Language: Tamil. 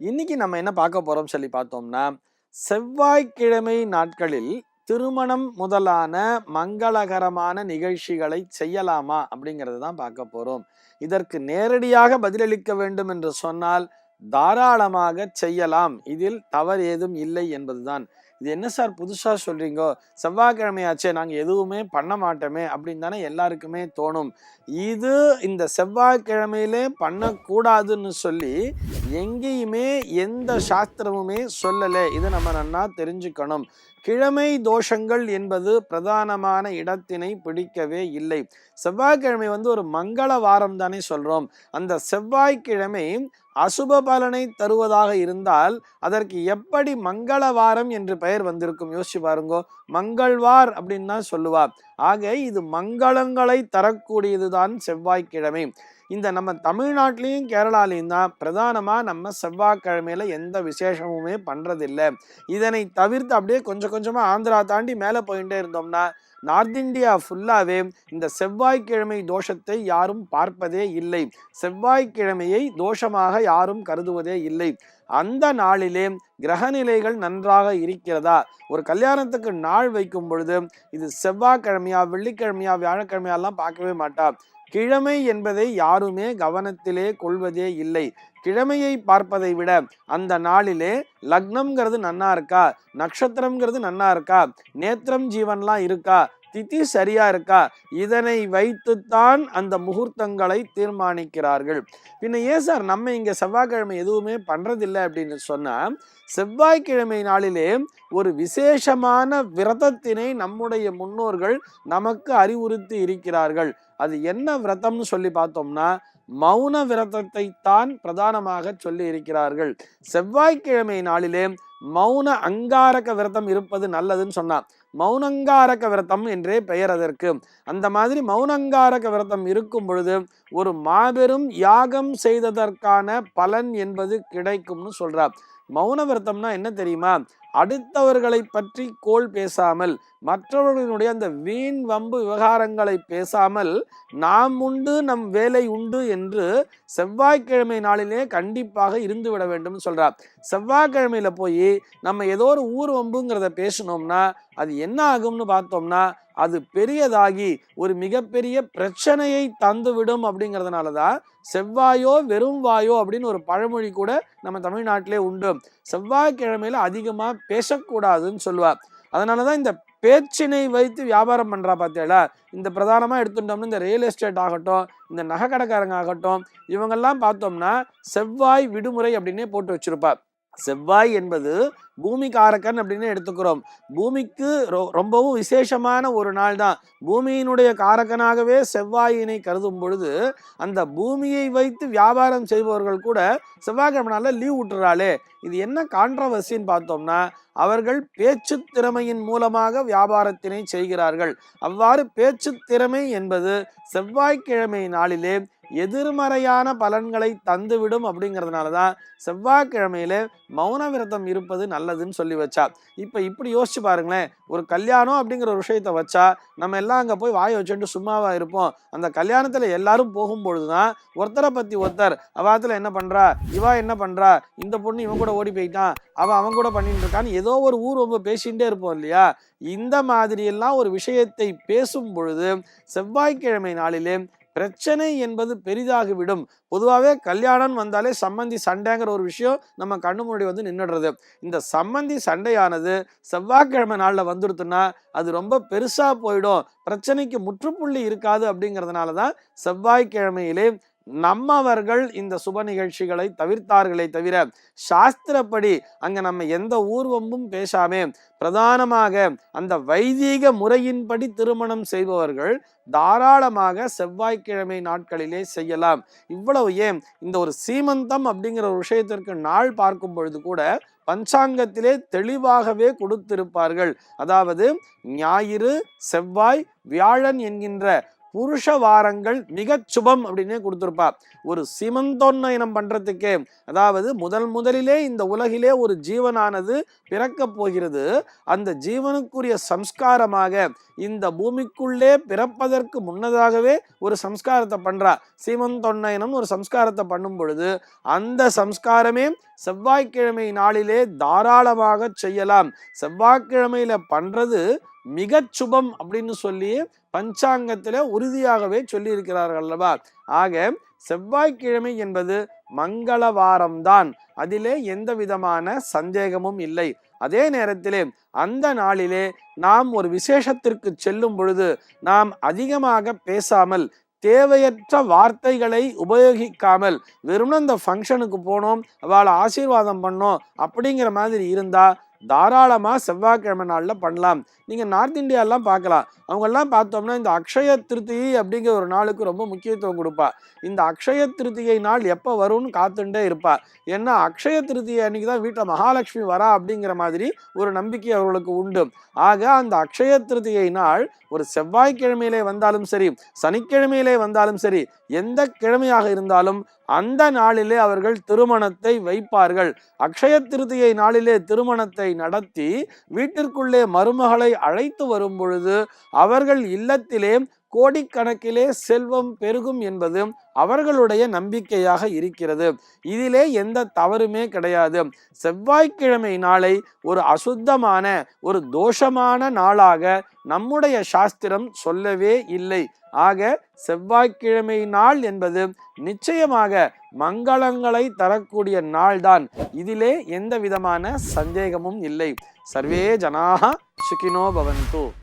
இன்னைக்கு நம்ம என்ன பார்க்க போகிறோம் சொல்லி பார்த்தோம்னா செவ்வாய்க்கிழமை நாட்களில் திருமணம் முதலான மங்களகரமான நிகழ்ச்சிகளை செய்யலாமா அப்படிங்கிறது தான் பார்க்க போறோம். இதற்கு நேரடியாக பதிலளிக்க வேண்டும் என்று சொன்னால் தாராளமாக செய்யலாம். இதில் தவறு ஏதும் இல்லை என்பதுதான். இது என்ன சார் புதுசா சொல்றீங்கோ? செவ்வாய்க்கிழமையாச்சே நாங்க எதுவுமே பண்ண மாட்டோமே அப்படின்னு தானே எல்லாருக்குமே தோணும். இது இந்த செவ்வாய்க்கிழமையிலே பண்ணக்கூடாதுன்னு சொல்லி எங்கேயுமே எந்த சாஸ்திரமுமே சொல்லலை. இதை நம்ம நன்னா தெரிஞ்சுக்கணும். கிழமை தோஷங்கள் என்பது பிரதானமான இடத்தினை பிடிக்கவே இல்லை. செவ்வாய்க்கிழமை வந்து ஒரு மங்கள வாரம் தானே சொல்றோம். அந்த செவ்வாய்க்கிழமை அசுப பலனை தருவதாக இருந்தால் அதற்கு எப்படி மங்கள வாரம் என்று பெயர் வந்திருக்கும்? யோசிச்சு பாருங்கோ. மங்கள்வார் அப்படின்னு தான் சொல்லுவார் ஆக இது மங்களங்களை தரக்கூடியதுதான் செவ்வாய்க்கிழமை. இந்த நம்ம தமிழ்நாட்டிலையும் கேரளாலையும் தான் பிரதானமாக நம்ம செவ்வாய்க்கிழமையில எந்த விசேஷமுமே பண்ணுறதில்லை இதனை தவிர்த்து அப்படியே கொஞ்சம் கொஞ்சமாக ஆந்திரா தாண்டி மேலே போயிட்டே இருந்தோம்னா நார்த் இந்தியா ஃபுல்லாகவே இந்த செவ்வாய்க்கிழமை தோஷத்தை யாரும் பார்ப்பதே இல்லை. செவ்வாய்க்கிழமையை தோஷமாக யாரும் கருதுவதே இல்லை. அந்த நாளிலே கிரகநிலைகள் நன்றாக இருக்கிறதா? ஒரு கல்யாணத்துக்கு நாள் வைக்கும் பொழுது இது செவ்வாய்க்கிழமையா வெள்ளிக்கிழமையா வியாழக்கிழமையாலாம் பார்க்கவே மாட்டா. கிழமை என்பதை யாருமே கவனத்திலே கொள்வதே இல்லை. கிழமையை பார்ப்பதை விட அந்த நாளிலே லக்னம்ங்கிறது நன்னா இருக்கா? நட்சத்திரம்ங்கிறது நன்னா இருக்கா? நேத்திரம் ஜீவன்லாம் இருக்கா? திதி சரியா இருக்கா? இதனை வைத்துத்தான் அந்த முகூர்த்தங்களை தீர்மானிக்கிறார்கள். பின்ன ஏன் சார் நம்ம இங்க செவ்வாய்க்கிழமை எதுவுமே பண்றதில்லை அப்படின்னு சொன்னா செவ்வாய்க்கிழமை நாளிலே ஒரு விசேஷமான விரதத்தினை நம்முடைய முன்னோர்கள் நமக்கு அறிவுறுத்தி இருக்கிறார்கள். அது என்ன விரதம்னு சொல்லி பார்த்தோம்னா மௌன விரதத்தை தான் பிரதானமாக சொல்லி இருக்கிறார்கள். செவ்வாய்க்கிழமை நாளிலே மௌன அங்காரக விரதம் இருப்பது நல்லதுன்னு சொன்னான். மௌனங்காரக விரதம் என்றே பெயர் அதற்கு. அந்த மாதிரி மௌனங்காரக விரதம் இருக்கும் பொழுது ஒரு மாபெரும் யாகம் செய்ததற்கான பலன் என்பது கிடைக்கும்னு சொல்றார். மௌன விரதம்னா என்ன தெரியுமா? அடுத்தவர்களை பற்றி கோல் பேசாமல் மற்றவர்களினுடைய அந்த வீண் வம்பு விவகாரங்களை பேசாமல் நாம் உண்டு நம் வேலை உண்டு என்று செவ்வாய்க்கிழமை நாளிலே கண்டிப்பாக இருந்து விட வேண்டும் சொல்றார். செவ்வாய்க்கிழமையில போய் நம்ம ஏதோ ஒரு ஊர் வம்புங்கிறத பேசணும்னா அது என்ன ஆகும்னு பார்த்தோம்னா அது பெரியதாகி ஒரு மிகப்பெரிய பிரச்சனையை தந்துவிடும் அப்படிங்கிறதுனால தான் செவ்வாயோ வெறும் வாயோ அப்படின்னு ஒரு பழமொழி கூட நம்ம தமிழ்நாட்டிலே உண்டு. செவ்வாய்க்கிழமையில அதிகமாக பேசக்கூடாதுன்னு சொல்லுவார் அதனால தான் இந்த பேச்சினை வைத்து வியாபாரம் பண்ணுறா பார்த்தேடா இந்த பிரதானமாக எடுத்துட்டோம்னா இந்த ரியல் எஸ்டேட் ஆகட்டும் இந்த நகை கடைக்காரங்க ஆகட்டும் இவங்கெல்லாம் பார்த்தோம்னா செவ்வாய் விடுமுறை அப்படின்னே போட்டு வச்சிருப்பா. செவ்வாய் என்பது பூமி காரக்கன் அப்படின்னு எடுத்துக்கிறோம். பூமிக்கு ரொ- ரொம்பவும் விசேஷமான ஒரு நாள் தான். பூமியினுடைய காரக்கனாகவே செவ்வாயினை கருதும் பொழுது அந்த பூமியை வைத்து வியாபாரம் செய்பவர்கள் கூட செவ்வாய்க்கிழமை நாளில் லீவ் விட்டுறாளே. இது என்ன கான்ட்ரவர்சின்னு பார்த்தோம்னா அவர்கள் பேச்சு திறமையின் மூலமாக வியாபாரத்தினை செய்கிறார்கள். அவ்வாறு பேச்சு திறமை என்பது செவ்வாய்க்கிழமை நாளிலே எதிர்மறையான பலன்களை தந்துவிடும் அப்படிங்கிறதுனால தான் செவ்வாய்க்கிழமையில மௌன விரதம் இருப்பது நல்லதுன்னு சொல்லி வச்சா. இப்போ இப்படி யோசிச்சு பாருங்களேன். ஒரு கல்யாணம் அப்படிங்கிற ஒரு விஷயத்த வச்சா நம்ம எல்லாம் அங்கே போய் வாயை வச்சுட்டு சும்மாவா இருப்போம். அந்த கல்யாணத்தில் எல்லாரும் போகும்பொழுது தான் ஒருத்தரை பற்றி ஒருத்தர் அவாத்தில் என்ன பண்ணுறா இவா என்ன பண்ணுறா இந்த பொண்ணு இவன் கூட ஓடி போயிட்டான். அவன் அவன் கூட பண்ணிட்டு இருக்கான்னு ஏதோ ஒரு ஊர் ரொம்ப பேசிகிட்டே இருப்போம் இல்லையா? இந்த மாதிரியெல்லாம் ஒரு விஷயத்தை பேசும் பொழுது செவ்வாய்க்கிழமை நாளிலே பிரச்சனை என்பது பெரிதாகிவிடும். பொதுவாகவே கல்யாணம் வந்தாலே சம்மந்தி சண்டைங்கிற ஒரு விஷயம் நம்ம கண்ணு முன்னாடி வந்து நின்றுடுறது இந்த சம்மந்தி சண்டையானது செவ்வாய்க்கிழமை நாளில் வந்துடுத்துன்னா அது ரொம்ப பெருசாக போயிடும். பிரச்சனைக்கு முற்றுப்புள்ளி இருக்காது அப்படிங்கிறதுனால தான் செவ்வாய்க்கிழமையிலே நம்மவர்கள் இந்த சுப நிகழ்ச்சிகளை தவிர்த்தார்களே தவிர சாஸ்திரப்படி அங்கே நம்ம எந்த ஊர்வம்பும் பேசாமே பிரதானமாக அந்த வைதீக முறையின்படி திருமணம் செய்பவர்கள் தாராளமாக செவ்வாய்க்கிழமை நாட்களிலே செய்யலாம். இவ்வளவு ஏன்? இந்த ஒரு சீமந்தம் அப்படிங்கிற ஒரு விஷயத்திற்கு நாள் பார்க்கும் பொழுது கூட பஞ்சாங்கத்திலே தெளிவாகவே கொடுத்திருப்பார்கள். அதாவது ஞாயிறு செவ்வாய் வியாழன் என்கின்ற புருஷ வாரங்கள் மிக சுபம் அப்படின்னே கொடுத்துருப்பா. ஒரு சிமந்தோன்னயனம் பண்றதுக்கே அதாவது முதல் முதலிலே இந்த உலகிலே ஒரு ஜீவனானது பிறக்கப் போகிறது. அந்த ஜீவனுக்குரிய சம்ஸ்காரமாக இந்த பூமிக்குள்ளே பிறப்பதற்கு முன்னதாகவே ஒரு சம்ஸ்காரத்தை பண்றா. சிமந்தொன்னயனம் ஒரு சம்ஸ்காரத்தை பண்ணும் பொழுது அந்த சம்ஸ்காரமே செவ்வாய்க்கிழமை நாளிலே தாராளமாக செய்யலாம். செவ்வாய்க்கிழமையில பண்றது மிக சுபம் அப்படின்னு சொல்லி பஞ்சாங்கத்தில் உறுதியாகவே சொல்லியிருக்கிறார்கள் அல்லவா? ஆக செவ்வாய்க்கிழமை என்பது மங்களவாரம்தான். அதிலே எந்த விதமான சந்தேகமும் இல்லை. அதே நேரத்திலே அந்த நாளிலே நாம் ஒரு விசேஷத்திற்கு செல்லும் பொழுது நாம் அதிகமாக பேசாமல் தேவையற்ற வார்த்தைகளை உபயோகிக்காமல் வெறும் அந்த ஃபங்க்ஷனுக்கு போனோம் அவளை ஆசீர்வாதம் பண்ணோம் அப்படிங்கிற மாதிரி இருந்தால் தாராளமாக செவ்வாய்க்கிழமை நாளில் பண்ணலாம். நீங்கள் நார்த் இந்தியாலாம் பார்க்கலாம். அவங்கெல்லாம் பார்த்தோம்னா இந்த அக்ஷய திருத்தியை அப்படிங்கிற ஒரு நாளுக்கு ரொம்ப முக்கியத்துவம் கொடுப்பா. இந்த அக்ஷய திருத்தியை நாள் எப்போ வரும்னு காத்துண்டே இருப்பா. ஏன்னா அக்ஷய திருத்தியை அன்னைக்கு தான் வீட்டில் மகாலட்சுமி வரா அப்படிங்கிற மாதிரி ஒரு நம்பிக்கை அவர்களுக்கு உண்டு. ஆக அந்த அக்ஷய திருத்தியை நாள் ஒரு செவ்வாய்க்கிழமையிலே வந்தாலும் சரி சனிக்கிழமையிலே வந்தாலும் சரி எந்த கிழமையாக இருந்தாலும் அந்த நாளிலே அவர்கள் திருமணத்தை வைப்பார்கள். அக்ஷய திருதியை நாளிலே திருமணத்தை நடத்தி வீட்டிற்குள்ளே மருமகளை அழைத்து வரும் பொழுது அவர்கள் இல்லத்திலே கோடிக்கணக்கிலே செல்வம் பெருகும் என்பது அவர்களுடைய நம்பிக்கையாக இருக்கிறது. இதிலே எந்த தவறுமே கிடையாது. செவ்வாய்க்கிழமை நாளை ஒரு அசுத்தமான ஒரு தோஷமான நாளாக நம்முடைய சாஸ்திரம் சொல்லவே இல்லை. ஆக செவ்வாய்க்கிழமை நாள் என்பது நிச்சயமாக மங்களங்களை தரக்கூடிய நாள்தான். இதிலே எந்த விதமான சந்தேகமும் இல்லை. சர்வே ஜனாக சுகினோ பவந்து.